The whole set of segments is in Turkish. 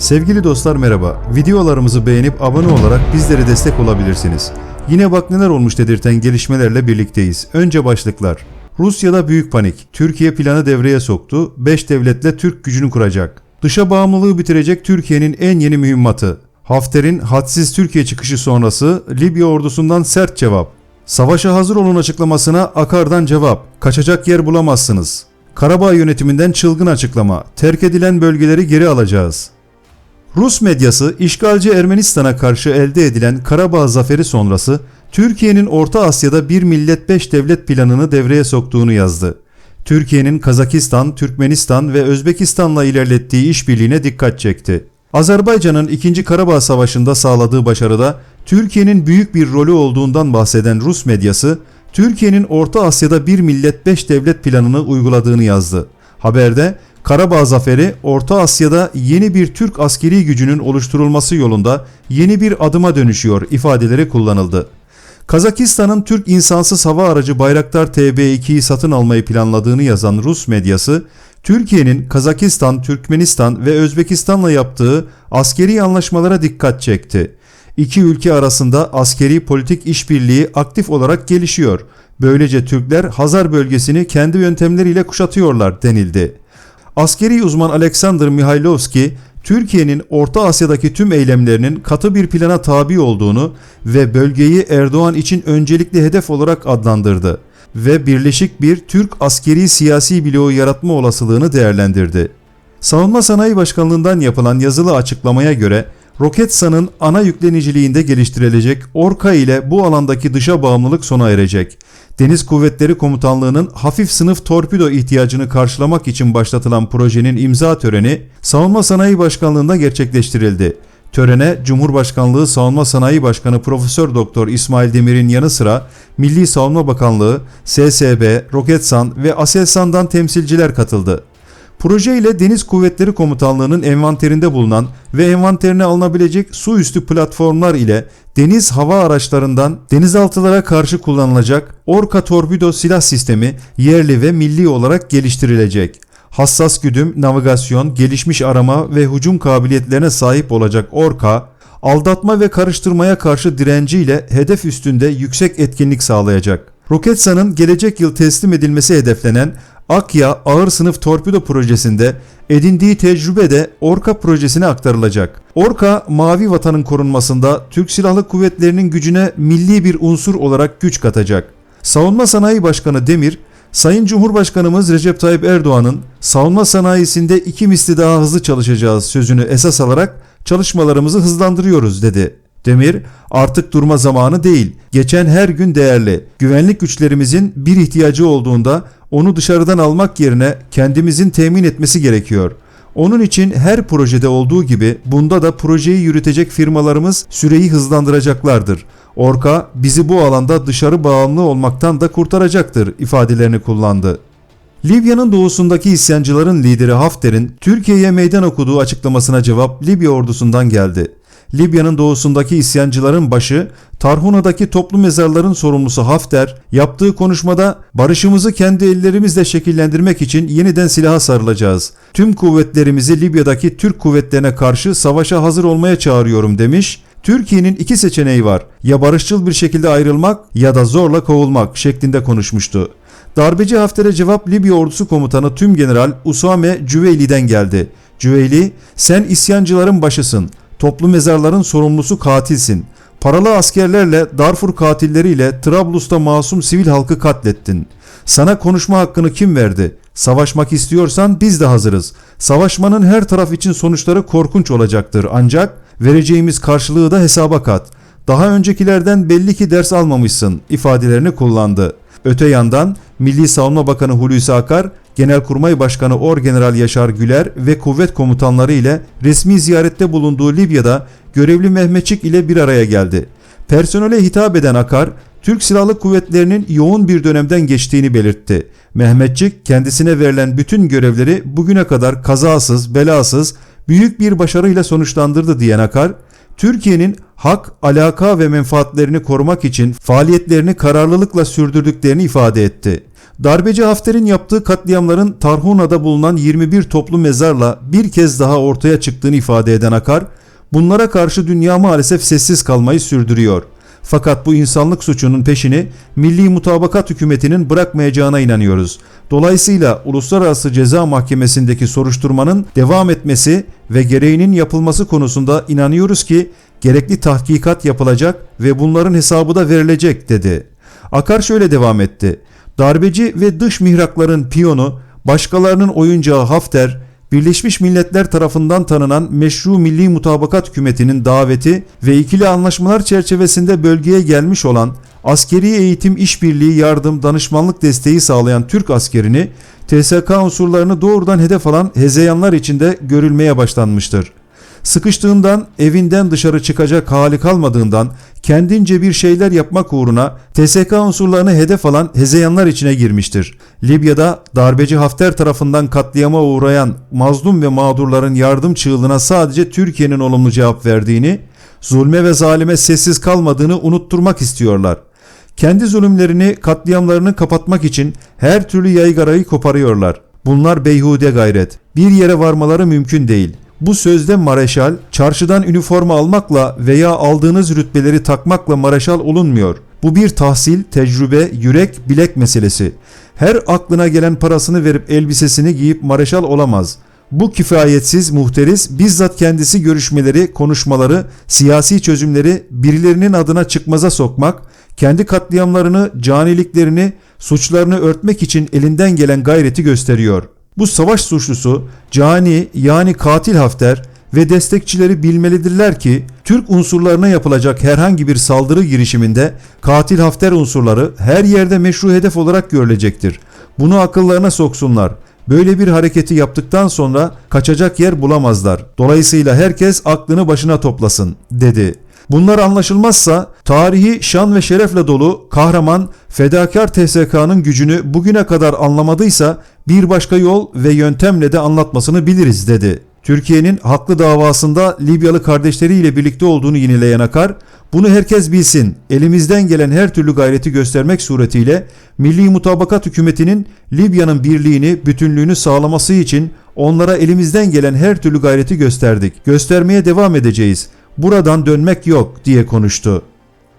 Sevgili dostlar merhaba. Videolarımızı beğenip abone olarak bizlere destek olabilirsiniz. Yine bak neler olmuş dedirten gelişmelerle birlikteyiz. Önce başlıklar. Rusya'da büyük panik. Türkiye planı devreye soktu. 5 devletle Türk gücünü kuracak. Dışa bağımlılığı bitirecek Türkiye'nin en yeni mühimmatı. Hafter'in hadsiz Türkiye çıkışı sonrası Libya ordusundan sert cevap. Savaşa hazır olun açıklamasına Akar'dan cevap. Kaçacak yer bulamazsınız. Karabağ yönetiminden çılgın açıklama. Terk edilen bölgeleri geri alacağız. Rus medyası işgalci Ermenistan'a karşı elde edilen Karabağ zaferi sonrası Türkiye'nin Orta Asya'da bir millet beş devlet planını devreye soktuğunu yazdı. Türkiye'nin Kazakistan, Türkmenistan ve Özbekistan'la ilerlettiği işbirliğine dikkat çekti. Azerbaycan'ın 2. Karabağ Savaşı'nda sağladığı başarıda Türkiye'nin büyük bir rolü olduğundan bahseden Rus medyası, Türkiye'nin Orta Asya'da bir millet beş devlet planını uyguladığını yazdı. Haberde Karabağ zaferi Orta Asya'da yeni bir Türk askeri gücünün oluşturulması yolunda yeni bir adıma dönüşüyor ifadeleri kullanıldı. Kazakistan'ın Türk insansız hava aracı Bayraktar TB2'yi satın almayı planladığını yazan Rus medyası, Türkiye'nin Kazakistan, Türkmenistan ve Özbekistan'la yaptığı askeri anlaşmalara dikkat çekti. İki ülke arasında askeri politik işbirliği aktif olarak gelişiyor. Böylece Türkler Hazar bölgesini kendi yöntemleriyle kuşatıyorlar denildi. Askeri uzman Alexander Mihailovski, Türkiye'nin Orta Asya'daki tüm eylemlerinin katı bir plana tabi olduğunu ve bölgeyi Erdoğan için öncelikli hedef olarak adlandırdı ve birleşik bir Türk askeri siyasi bloğu yaratma olasılığını değerlendirdi. Savunma Sanayi Başkanlığından yapılan yazılı açıklamaya göre Roketsan'ın ana yükleniciliğinde geliştirilecek Orka ile bu alandaki dışa bağımlılık sona erecek. Deniz Kuvvetleri Komutanlığı'nın hafif sınıf torpido ihtiyacını karşılamak için başlatılan projenin imza töreni Savunma Sanayi Başkanlığı'nda gerçekleştirildi. Törene Cumhurbaşkanlığı Savunma Sanayi Başkanı Profesör Doktor İsmail Demir'in yanı sıra Milli Savunma Bakanlığı, SSB, Roketsan ve Aselsan'dan temsilciler katıldı. Proje ile Deniz Kuvvetleri Komutanlığı'nın envanterinde bulunan ve envanterine alınabilecek su üstü platformlar ile deniz hava araçlarından denizaltılara karşı kullanılacak Orka Torpido silah sistemi yerli ve milli olarak geliştirilecek. Hassas güdüm, navigasyon, gelişmiş arama ve hücum kabiliyetlerine sahip olacak Orka, aldatma ve karıştırmaya karşı direnciyle hedef üstünde yüksek etkinlik sağlayacak. Roketsan'ın gelecek yıl teslim edilmesi hedeflenen Akya Ağır Sınıf Torpido projesinde edindiği tecrübe de Orka projesine aktarılacak. Orka, Mavi Vatan'ın korunmasında Türk Silahlı Kuvvetleri'nin gücüne milli bir unsur olarak güç katacak. Savunma Sanayi Başkanı Demir, Sayın Cumhurbaşkanımız Recep Tayyip Erdoğan'ın savunma sanayisinde iki misli daha hızlı çalışacağız sözünü esas alarak çalışmalarımızı hızlandırıyoruz dedi. Demir, artık durma zamanı değil, geçen her gün değerli. Güvenlik güçlerimizin bir ihtiyacı olduğunda onu dışarıdan almak yerine kendimizin temin etmesi gerekiyor. Onun için her projede olduğu gibi bunda da projeyi yürütecek firmalarımız süreyi hızlandıracaklardır. Orka bizi bu alanda dışarı bağımlı olmaktan da kurtaracaktır ifadelerini kullandı. Libya'nın doğusundaki isyancıların lideri Hafter'in Türkiye'ye meydan okuduğu açıklamasına cevap Libya ordusundan geldi. Libya'nın doğusundaki isyancıların başı Tarhuna'daki toplu mezarların sorumlusu Hafter yaptığı konuşmada barışımızı kendi ellerimizle şekillendirmek için yeniden silaha sarılacağız. Tüm kuvvetlerimizi Libya'daki Türk kuvvetlerine karşı savaşa hazır olmaya çağırıyorum demiş. Türkiye'nin iki seçeneği var. Ya barışçıl bir şekilde ayrılmak ya da zorla kovulmak şeklinde konuşmuştu. Darbeci Hafter'e cevap Libya ordusu komutanı Tüm General Usame Cüveyli'den geldi. Cüveyli, sen isyancıların başısın. Toplu mezarların sorumlusu katilsin. Paralı askerlerle Darfur katilleriyle Trablus'ta masum sivil halkı katlettin. Sana konuşma hakkını kim verdi? Savaşmak istiyorsan biz de hazırız. Savaşmanın her taraf için sonuçları korkunç olacaktır ancak vereceğimiz karşılığı da hesaba kat. Daha öncekilerden belli ki ders almamışsın ifadelerini kullandı. Öte yandan Milli Savunma Bakanı Hulusi Akar, Genelkurmay Başkanı Orgeneral Yaşar Güler ve kuvvet komutanları ile resmi ziyarette bulunduğu Libya'da görevli Mehmetçik ile bir araya geldi. Personele hitap eden Akar, Türk Silahlı Kuvvetleri'nin yoğun bir dönemden geçtiğini belirtti. Mehmetçik kendisine verilen bütün görevleri bugüne kadar kazasız, belasız, büyük bir başarıyla sonuçlandırdı diyen Akar, Türkiye'nin hak, alaka ve menfaatlerini korumak için faaliyetlerini kararlılıkla sürdürdüklerini ifade etti. Darbeci Hafter'in yaptığı katliamların Tarhuna'da bulunan 21 toplu mezarla bir kez daha ortaya çıktığını ifade eden Akar, bunlara karşı dünya maalesef sessiz kalmayı sürdürüyor. Fakat bu insanlık suçunun peşini Milli Mutabakat Hükümeti'nin bırakmayacağına inanıyoruz. Dolayısıyla Uluslararası Ceza Mahkemesi'ndeki soruşturmanın devam etmesi ve gereğinin yapılması konusunda inanıyoruz ki gerekli tahkikat yapılacak ve bunların hesabı da verilecek dedi. Akar şöyle devam etti. Darbeci ve dış mihrakların piyonu, başkalarının oyuncağı Hafter, Birleşmiş Milletler tarafından tanınan meşru milli mutabakat hükümetinin daveti ve ikili anlaşmalar çerçevesinde bölgeye gelmiş olan askeri eğitim işbirliği yardım danışmanlık desteği sağlayan Türk askerini TSK unsurlarını doğrudan hedef alan hezeyanlar içinde görülmeye başlanmıştır. Sıkıştığından, evinden dışarı çıkacak hali kalmadığından kendince bir şeyler yapmak uğruna TSK unsurlarını hedef alan hezeyanlar içine girmiştir. Libya'da darbeci Hafter tarafından katliama uğrayan mazlum ve mağdurların yardım çığlığına sadece Türkiye'nin olumlu cevap verdiğini, zulme ve zalime sessiz kalmadığını unutturmak istiyorlar. Kendi zulümlerini, katliamlarını kapatmak için her türlü yaygarayı koparıyorlar. Bunlar beyhude gayret. Bir yere varmaları mümkün değil. Bu sözde mareşal, çarşıdan üniforma almakla veya aldığınız rütbeleri takmakla mareşal olunmuyor. Bu bir tahsil, tecrübe, yürek, bilek meselesi. Her aklına gelen parasını verip elbisesini giyip mareşal olamaz. Bu kifayetsiz muhteris bizzat kendisi görüşmeleri, konuşmaları, siyasi çözümleri birilerinin adına çıkmaza sokmak, kendi katliamlarını, caniliklerini, suçlarını örtmek için elinden gelen gayreti gösteriyor. Bu savaş suçlusu, cani yani katil Hafter ve destekçileri bilmelidirler ki Türk unsurlarına yapılacak herhangi bir saldırı girişiminde katil Hafter unsurları her yerde meşru hedef olarak görülecektir. Bunu akıllarına soksunlar. Böyle bir hareketi yaptıktan sonra kaçacak yer bulamazlar. Dolayısıyla herkes aklını başına toplasın, dedi. Bunlar anlaşılmazsa tarihi şan ve şerefle dolu kahraman fedakar TSK'nın gücünü bugüne kadar anlamadıysa bir başka yol ve yöntemle de anlatmasını biliriz dedi. Türkiye'nin haklı davasında Libyalı kardeşleriyle birlikte olduğunu yinileyen Akar, bunu herkes bilsin, elimizden gelen her türlü gayreti göstermek suretiyle Milli Mutabakat Hükümeti'nin Libya'nın birliğini, bütünlüğünü sağlaması için onlara elimizden gelen her türlü gayreti gösterdik. Göstermeye devam edeceğiz buradan dönmek yok diye konuştu.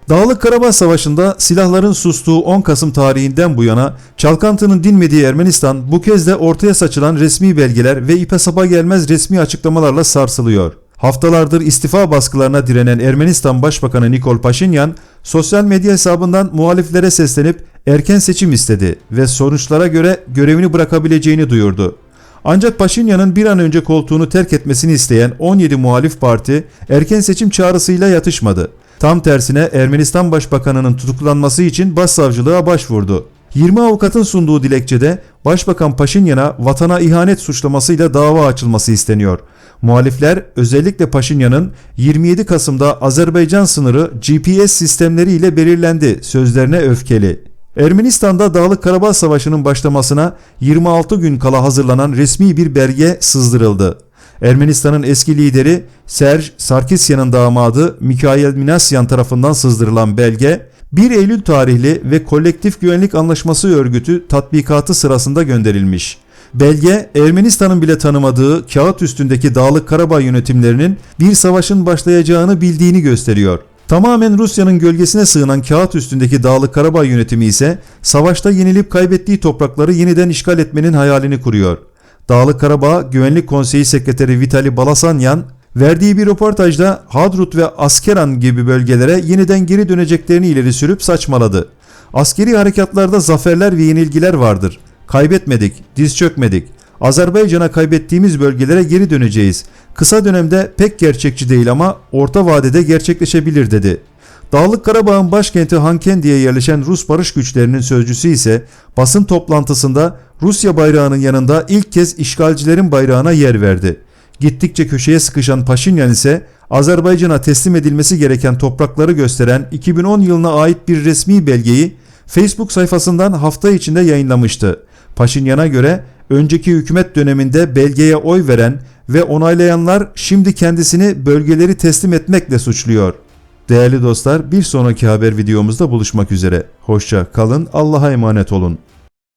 Dağlık Karabağ Savaşı'nda silahların sustuğu 10 Kasım tarihinden bu yana çalkantının dinmediği Ermenistan bu kez de ortaya saçılan resmi belgeler ve ipe sapa gelmez resmi açıklamalarla sarsılıyor. Haftalardır istifa baskılarına direnen Ermenistan Başbakanı Nikol Paşinyan sosyal medya hesabından muhaliflere seslenip erken seçim istedi ve sonuçlara göre görevini bırakabileceğini duyurdu. Ancak Paşinyan'ın bir an önce koltuğunu terk etmesini isteyen 17 muhalif parti erken seçim çağrısıyla yatışmadı. Tam tersine Ermenistan Başbakanı'nın tutuklanması için başsavcılığa başvurdu. 20 avukatın sunduğu dilekçede Başbakan Paşinyan'a vatana ihanet suçlamasıyla dava açılması isteniyor. Muhalifler özellikle Paşinyan'ın 27 Kasım'da Azerbaycan sınırı GPS sistemleriyle belirlendi sözlerine öfkeli. Ermenistan'da Dağlık Karabağ Savaşı'nın başlamasına 26 gün kala hazırlanan resmi bir belge sızdırıldı. Ermenistan'ın eski lideri Serj Sarkisyan'ın damadı Mikhail Minasyan tarafından sızdırılan belge 1 Eylül tarihli ve Kolektif Güvenlik Anlaşması Örgütü tatbikatı sırasında gönderilmiş. Belge Ermenistan'ın bile tanımadığı kağıt üstündeki Dağlık Karabağ yönetimlerinin bir savaşın başlayacağını bildiğini gösteriyor. Tamamen Rusya'nın gölgesine sığınan kağıt üstündeki Dağlık Karabağ yönetimi ise savaşta yenilip kaybettiği toprakları yeniden işgal etmenin hayalini kuruyor. Dağlık Karabağ Güvenlik Konseyi Sekreteri Vitali Balasanyan verdiği bir röportajda Hadrut ve Askeran gibi bölgelere yeniden geri döneceklerini ileri sürüp saçmaladı. Askeri harekatlarda zaferler ve yenilgiler vardır. Kaybetmedik, diz çökmedik. Azerbaycan'a kaybettiğimiz bölgelere geri döneceğiz. Kısa dönemde pek gerçekçi değil ama orta vadede gerçekleşebilir dedi. Dağlık Karabağ'ın başkenti Hankendi'ye yerleşen Rus barış güçlerinin sözcüsü ise basın toplantısında Rusya bayrağının yanında ilk kez işgalcilerin bayrağına yer verdi. Gittikçe köşeye sıkışan Paşinyan ise Azerbaycan'a teslim edilmesi gereken toprakları gösteren 2010 yılına ait bir resmi belgeyi Facebook sayfasından hafta içinde yayınlamıştı. Paşinyan'a göre önceki hükümet döneminde belgeye oy veren ve onaylayanlar şimdi kendisini bölgeleri teslim etmekle suçluyor. Değerli dostlar bir sonraki haber videomuzda buluşmak üzere. Hoşça kalın Allah'a emanet olun.